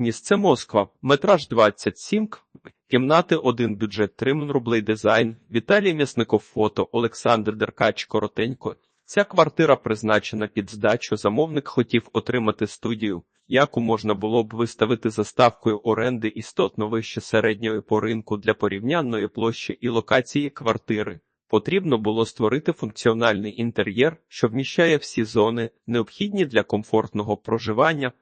Місце Москва, метраж 27, к- кімнати 1, бюджет 3 мн рублей дизайн, Віталій М'ясников фото, Олександр Деркач коротенько. Ця квартира призначена під здачу, замовник хотів отримати студію, яку можна було б виставити за ставкою оренди істотно вище середньої по ринку для порівнянної площі і локації квартири. Потрібно було створити функціональний інтер'єр, що вміщає всі зони, необхідні для комфортного проживання,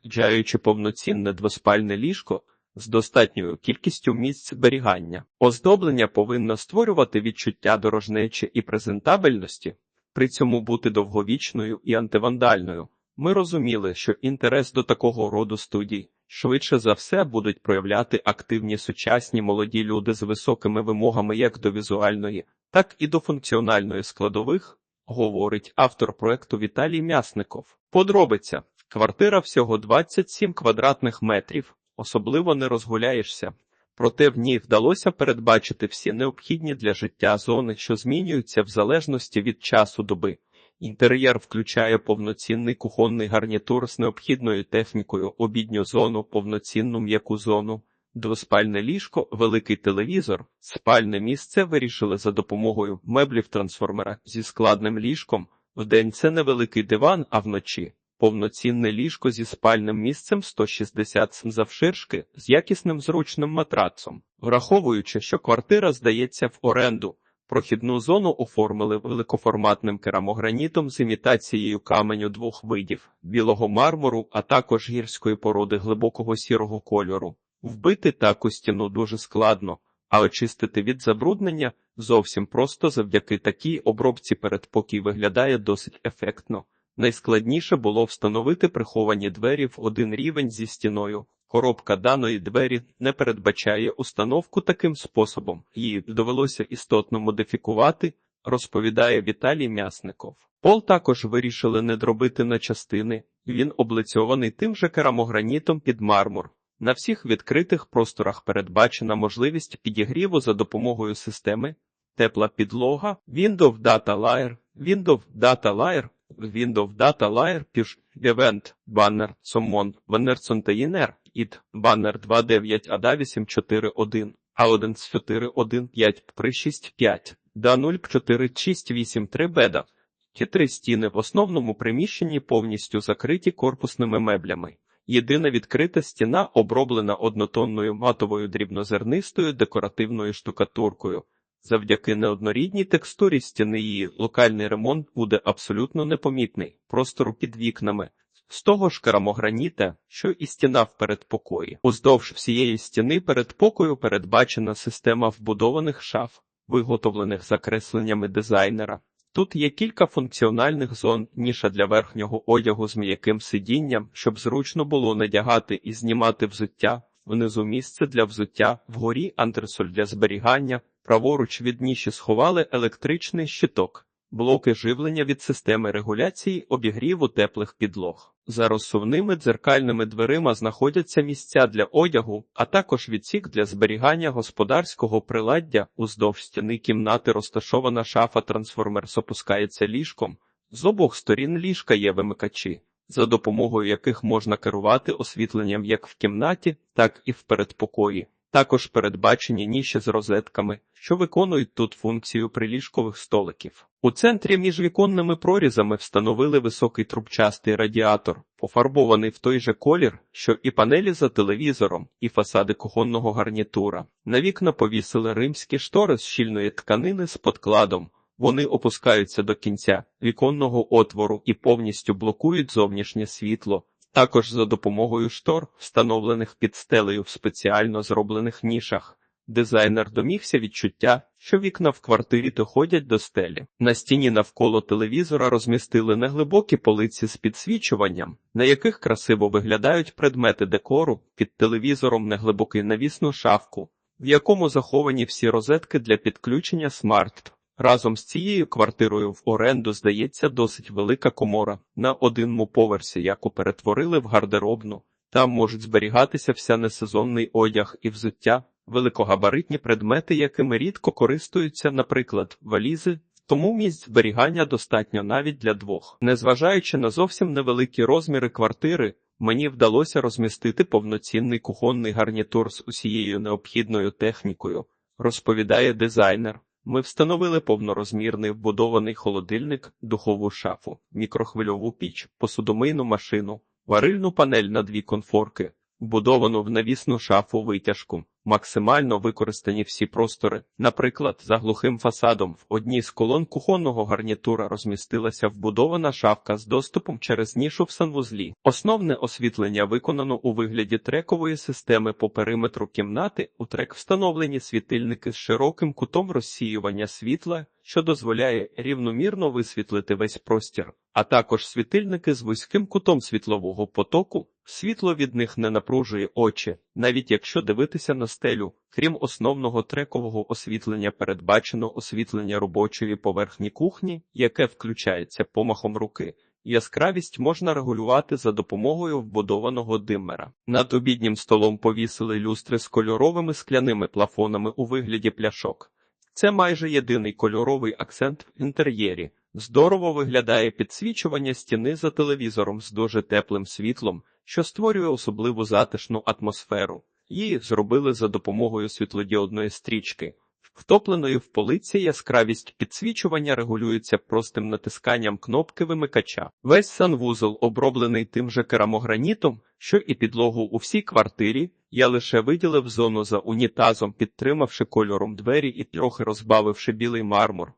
включаючи повноцінне двоспальне ліжко з достатньою кількістю місць зберігання. Оздоблення повинно створювати відчуття дорожнечі і презентабельності, при цьому бути довговічною і антивандальною. Ми розуміли, що інтерес до такого роду студій швидше за все будуть проявляти активні сучасні молоді люди з високими вимогами як до візуальної, так і до функціональної складових, говорить автор проекту Віталій М'ясников. Подробиця. Квартира всього 27 квадратних метрів, особливо не розгуляєшся. Проте в ній вдалося передбачити всі необхідні для життя зони, що змінюються в залежності від часу доби. Інтер'єр включає повноцінний кухонний гарнітур з необхідною технікою, обідню зону, повноцінну м'яку зону, двоспальне ліжко, великий телевізор, спальне місце вирішили за допомогою меблів трансформера зі складним ліжком. Вдень це невеликий диван, а вночі повноцінне ліжко зі спальним місцем 160 см завширшки з якісним зручним матрацом. Враховуючи, що квартира здається в оренду, прохідну зону оформили великоформатним керамогранітом з імітацією каменю двох видів білого мармуру, а також гірської породи глибокого сірого кольору. Вбити таку стіну дуже складно, а очистити від забруднення зовсім просто завдяки такій обробці передпокій виглядає досить ефектно. Найскладніше було встановити приховані двері в один рівень зі стіною. Коробка даної двері не передбачає установку таким способом. Її довелося істотно модифікувати, розповідає Віталій М'ясников. Пол також вирішили не дробити на частини. Він облицьований тим же керамогранітом під мармур. На всіх відкритих просторах передбачена можливість підігріву за допомогою системи тепла підлога, Windows Data Layer, Windows Data Layer, Windows Data Layer, Push Event, Banner, Summon, Banner Container, IT, Banner 29 ADA 841, A1 415 365, DA 04683 беда. Ті три стіни в основному приміщенні повністю закриті корпусними меблями. Єдина відкрита стіна оброблена однотонною матовою дрібнозернистою декоративною штукатуркою. Завдяки неоднорідній текстурі стіни її локальний ремонт буде абсолютно непомітний, простору під вікнами. З того ж керамограніта, що і стіна в передпокої. Уздовж всієї стіни передпокою передбачена система вбудованих шаф, виготовлених закресленнями дизайнера. Тут є кілька функціональних зон, ніша для верхнього одягу з м'яким сидінням, щоб зручно було надягати і знімати взуття, внизу місце для взуття, вгорі антресоль для зберігання, праворуч від ніші сховали електричний щиток, блоки живлення від системи регуляції обігріву теплих підлог. За розсувними дзеркальними дверима знаходяться місця для одягу, а також відсік для зберігання господарського приладдя. Уздовж стіни кімнати розташована шафа трансформер опускається ліжком. З обох сторін ліжка є вимикачі, за допомогою яких можна керувати освітленням як в кімнаті, так і в передпокої. Також передбачені ніші з розетками, що виконують тут функцію приліжкових столиків. У центрі між віконними прорізами встановили високий трубчастий радіатор, пофарбований в той же колір, що і панелі за телевізором, і фасади кухонного гарнітура. На вікна повісили римські штори з щільної тканини з подкладом. Вони опускаються до кінця віконного отвору і повністю блокують зовнішнє світло. Також за допомогою штор, встановлених під стелею в спеціально зроблених нішах, дизайнер домігся відчуття, що вікна в квартирі доходять до стелі. На стіні навколо телевізора розмістили неглибокі полиці з підсвічуванням, на яких красиво виглядають предмети декору, під телевізором неглибокий навісну шафку, в якому заховані всі розетки для підключення смарт. Разом з цією квартирою в оренду здається досить велика комора на одному поверсі, яку перетворили в гардеробну. Там можуть зберігатися вся несезонний одяг і взуття, великогабаритні предмети, якими рідко користуються, наприклад, валізи. Тому місць зберігання достатньо навіть для двох. Незважаючи на зовсім невеликі розміри квартири, Мені вдалося розмістити повноцінний кухонний гарнітур з усією необхідною технікою, розповідає дизайнер. Ми встановили повнорозмірний вбудований холодильник, духову шафу, мікрохвильову піч, посудомийну машину, варильну панель на дві конфорки, вбудовану в навісну шафу витяжку. Максимально використані всі простори. Наприклад, за глухим фасадом в одній з колон кухонного гарнітура розмістилася вбудована шафка з доступом через нішу в санвузлі. Основне освітлення виконано у вигляді трекової системи по периметру кімнати. У трек встановлені світильники з широким кутом розсіювання світла, що дозволяє рівномірно висвітлити весь простір, а також світильники з вузьким кутом світлового потоку. Світло від них не напружує очі, навіть якщо дивитися на стелю. Крім основного трекового освітлення, передбачено освітлення робочої поверхні кухні, яке включається помахом руки. Яскравість можна регулювати за допомогою вбудованого диммера. Над обіднім столом повісили люстри з кольоровими скляними плафонами у вигляді пляшок. Це майже єдиний кольоровий акцент в інтер'єрі. Здорово виглядає підсвічування стіни за телевізором з дуже теплим світлом, що створює особливу затишну атмосферу. Її зробили за допомогою світлодіодної стрічки. Втопленої в полиці яскравість підсвічування регулюється простим натисканням кнопки вимикача. Весь санвузол оброблений тим же керамогранітом, що і підлогу у всій квартирі. Я лише виділив зону за унітазом, підтримавши кольором двері і трохи розбавивши білий мармур.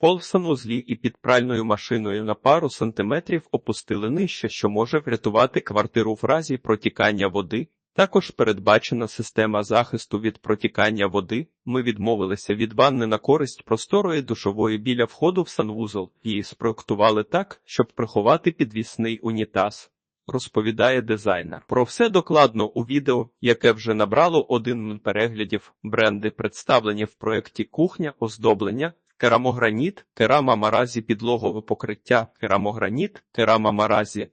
Пол в санвузлі і під пральною машиною на пару сантиметрів опустили нижче, що може врятувати квартиру в разі протікання води. Також передбачена система захисту від протікання води. Ми відмовилися від ванни на користь просторої душової біля входу в санвузол і спроектували так, щоб приховати підвісний унітаз. Розповідає дизайнер. Про все докладно у відео, яке вже набрало один переглядів. Бренди представлені в проєкті кухня, оздоблення, керамограніт, керама маразі підлогове покриття, керамограніт, керама маразі,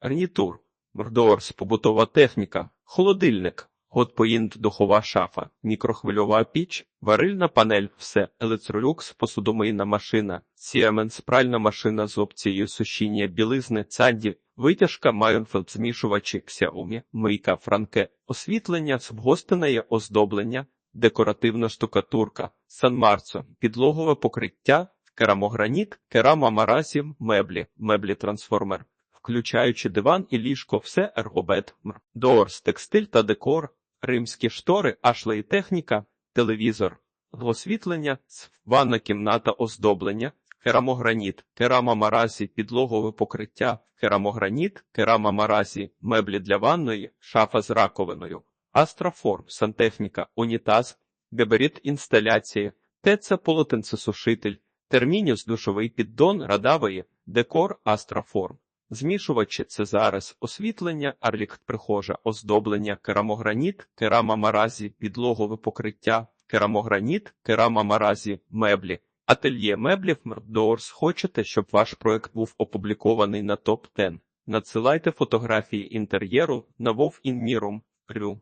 гарнітур, мордоорс, побутова техніка, холодильник, готпоїнт, духова шафа, мікрохвильова піч, варильна панель, все, електролюкс, посудомийна машина, Siemens пральна машина з опцією сушіння білизни, цанді, витяжка, Майонфелд, змішувачі, Xiaomi, мийка, франке, освітлення, субгостине оздоблення, декоративна штукатурка, Сан-Марцо, підлогове покриття, керамограніт, керама маразі, меблі, меблі трансформер, включаючи диван і ліжко, все ергобет, доорс, текстиль та декор, римські штори, ашлей техніка, телевізор, освітлення, ванна кімната оздоблення, керамограніт, керама маразі, підлогове покриття, керамограніт, керама маразі, меблі для ванної, шафа з раковиною. Астроформ, сантехніка, унітаз, габарит інсталяції, ТЦ полотенцесушитель, термініус душовий піддон, радавої, декор, астроформ. Змішувачі це зараз освітлення, арлікт прихожа, оздоблення, керамограніт, керама маразі, підлогове покриття, керамограніт, керама маразі, меблі. Ательє меблів Мрдоорс. Хочете, щоб ваш проект був опублікований на топ 10 Надсилайте фотографії інтер'єру на Вов Інмірум. Рю.